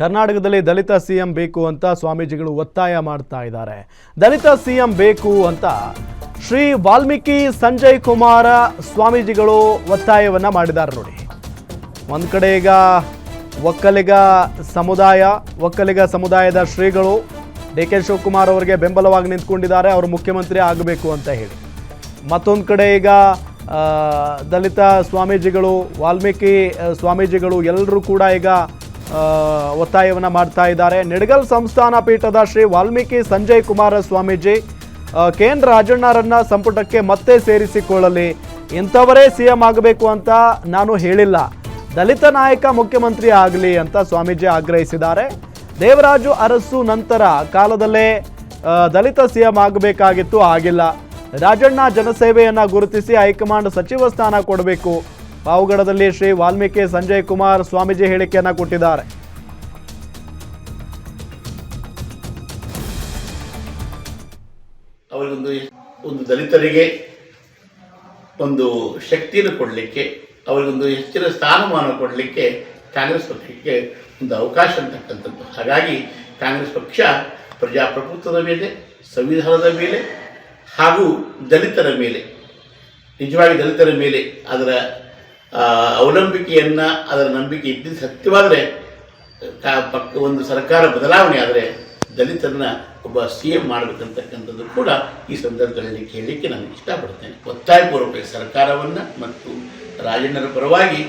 ಕರ್ನಾಟಕದಲ್ಲಿ ದಲಿತ ಸಿಎಂ ಬೇಕು ಅಂತ ಸ್ವಾಮೀಜಿಗಳು ಒತ್ತಾಯ ಮಾಡ್ತಾ ಇದ್ದಾರೆ. ದಲಿತ ಸಿಎಂ ಬೇಕು ಅಂತ ಶ್ರೀ ವಾಲ್ಮೀಕಿ ಸಂಜಯ್ ಕುಮಾರ ಸ್ವಾಮೀಜಿಗಳು ಒತ್ತಾಯವನ್ನು ಮಾಡಿದ್ದಾರೆ ನೋಡಿ. ಒಂದು ಕಡೆ ಈಗ ಒಕ್ಕಲಿಗ ಸಮುದಾಯ, ಒಕ್ಕಲಿಗ ಸಮುದಾಯದ ಶ್ರೀಗಳು ಡಿ ಕೆ ಶಿವಕುಮಾರ್ ಅವರಿಗೆ ಬೆಂಬಲವಾಗಿ ನಿಂತ್ಕೊಂಡಿದ್ದಾರೆ, ಅವರು ಮುಖ್ಯಮಂತ್ರಿ ಆಗಬೇಕು ಅಂತ ಹೇಳಿ. ಮತ್ತೊಂದು ಕಡೆ ಈಗ ದಲಿತ ಸ್ವಾಮೀಜಿಗಳು, ವಾಲ್ಮೀಕಿ ಸ್ವಾಮೀಜಿಗಳು ಎಲ್ಲರೂ ಕೂಡ ಈಗ ಒತ್ತಾಯವನ್ನು ಮಾಡ್ತಾ ಇದ್ದಾರೆ. ನಿಡಗಲ್ ಸಂಸ್ಥಾನ ಪೀಠದ ಶ್ರೀ ವಾಲ್ಮೀಕಿ ಸಂಜಯ್ ಕುಮಾರ ಸ್ವಾಮೀಜಿ ಕೇಂದ್ರ ರಾಜಣ್ಣರನ್ನ ಸಂಪುಟಕ್ಕೆ ಮತ್ತೆ ಸೇರಿಸಿಕೊಳ್ಳಲಿ. ಇಂಥವರೇ ಸಿ ಎಂ ಆಗಬೇಕು ಅಂತ ನಾನು ಹೇಳಿಲ್ಲ. ದಲಿತ ನಾಯಕ ಮುಖ್ಯಮಂತ್ರಿ ಆಗಲಿ ಅಂತ ಸ್ವಾಮೀಜಿ ಆಗ್ರಹಿಸಿದ್ದಾರೆ. ದೇವರಾಜು ಅರಸು ನಂತರ ಕಾಲದಲ್ಲೇ ದಲಿತ ದಲಿತ ಸಿಎಂ ಆಗಬೇಕಾಗಿತ್ತು, ಆಗಿಲ್ಲ. ರಾಜಣ್ಣ ಜನಸೇವೆಯನ್ನು ಗುರುತಿಸಿ ಹೈಕಮಾಂಡ್ ಸಚಿವ ಸ್ಥಾನ ಕೊಡಬೇಕು. ಪಾವುಗಡದಲ್ಲಿ ಶ್ರೀ ವಾಲ್ಮೀಕಿ ಸಂಜಯ್ ಕುಮಾರ್ ಸ್ವಾಮೀಜಿ ಹೇಳಿಕೆಯನ್ನು ಕೊಟ್ಟಿದ್ದಾರೆ. ಅವರಿಗೊಂದು ಒಂದು ದಲಿತರಿಗೆ ಒಂದು ಶಕ್ತಿಯನ್ನು ಕೊಡಲಿಕ್ಕೆ, ಅವರಿಗೊಂದು ಹೆಚ್ಚಿನ ಸ್ಥಾನಮಾನ ಕೊಡಲಿಕ್ಕೆ ಕಾಂಗ್ರೆಸ್ ಪಕ್ಷಕ್ಕೆ ಒಂದು ಅವಕಾಶ ಅಂತಕ್ಕಂಥದ್ದು. ಹಾಗಾಗಿ ಕಾಂಗ್ರೆಸ್ ಪಕ್ಷ ಪ್ರಜಾಪ್ರಭುತ್ವದ ಮೇಲೆ, ಸಂವಿಧಾನದ ಮೇಲೆ ಹಾಗೂ ದಲಿತರ ಮೇಲೆ, ನಿಜವಾಗಿ ದಲಿತರ ಮೇಲೆ ಅದರ ಅವಲಂಬಿಕೆಯನ್ನು ಅದರ ನಂಬಿಕೆ ಇದ್ದಿದ್ದು ಸತ್ಯವಾದರೆ ಪಕ್ಕ ಒಂದು ಸರ್ಕಾರ ಬದಲಾವಣೆ ಆದರೆ ದಲಿತರನ್ನ ಒಬ್ಬ ಸಿ ಎಂ ಮಾಡಬೇಕಂತಕ್ಕಂಥದ್ದು ಕೂಡ ಈ ಸಂದರ್ಭದಲ್ಲಿ ಕೇಳಲಿಕ್ಕೆ ನಾನು ಇಷ್ಟಪಡ್ತೇನೆ. ಒತ್ತಾಯಪೂರ್ವಕ ಸರ್ಕಾರವನ್ನು ಮತ್ತು ರಾಜಣ್ಣರ ಪರವಾಗಿ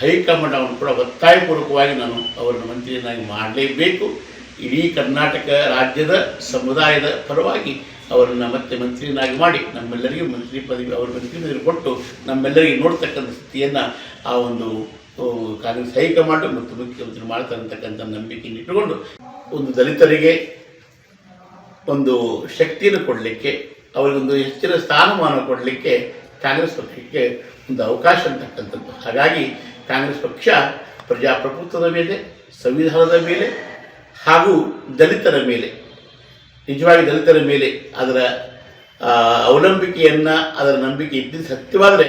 ಹೈಕಮಾಂಡ್ ಅವನು ಕೂಡ ಒತ್ತಾಯಪೂರ್ವಕವಾಗಿ ನಾನು ಅವರನ್ನು ಮಂತ್ರಿಯನ್ನಾಗಿ ಮಾಡಲೇಬೇಕು. ಇಡೀ ಕರ್ನಾಟಕ ರಾಜ್ಯದ ಸಮುದಾಯದ ಪರವಾಗಿ ಅವರನ್ನು ಮತ್ತೆ ಮಂತ್ರಿಯನ್ನಾಗಿ ಮಾಡಿ ನಮ್ಮೆಲ್ಲರಿಗೂ ಮಂತ್ರಿ ಪದವಿ, ಅವರ ಮಂತ್ರಿ ಪದವಿ ಕೊಟ್ಟು ನಮ್ಮೆಲ್ಲರಿಗೆ ನೋಡ್ತಕ್ಕಂಥ ಸ್ಥಿತಿಯನ್ನು ಆ ಒಂದು ಕಾಂಗ್ರೆಸ್ ಹೈಕಮಾಂಡ್ ಮತ್ತು ಮುಖ್ಯಮಂತ್ರಿ ಮಾಡ್ತಾರೆ ಅಂತಕ್ಕಂಥ ನಂಬಿಕೆಯನ್ನು ಇಟ್ಟುಕೊಂಡು ಒಂದು ದಲಿತರಿಗೆ ಒಂದು ಶಕ್ತಿಯನ್ನು ಕೊಡಲಿಕ್ಕೆ ಅವರಿಗೊಂದು ಹೆಚ್ಚಿನ ಸ್ಥಾನಮಾನ ಕೊಡಲಿಕ್ಕೆ ಕಾಂಗ್ರೆಸ್ ಪಕ್ಷಕ್ಕೆ ಒಂದು ಅವಕಾಶ ಅಂತಕ್ಕಂಥದ್ದು. ಹಾಗಾಗಿ ಕಾಂಗ್ರೆಸ್ ಪಕ್ಷ ಪ್ರಜಾಪ್ರಭುತ್ವದ ಮೇಲೆ, ಸಂವಿಧಾನದ ಮೇಲೆ ಹಾಗೂ ದಲಿತರ ಮೇಲೆ ನಿಜವಾಗಿ ದಲಿತರ ಮೇಲೆ ಅದರ ಅವಲಂಬಿಕೆಯನ್ನು ಅದರ ನಂಬಿಕೆ ಇದ್ದಿದ್ದು ಸತ್ಯವಾದರೆ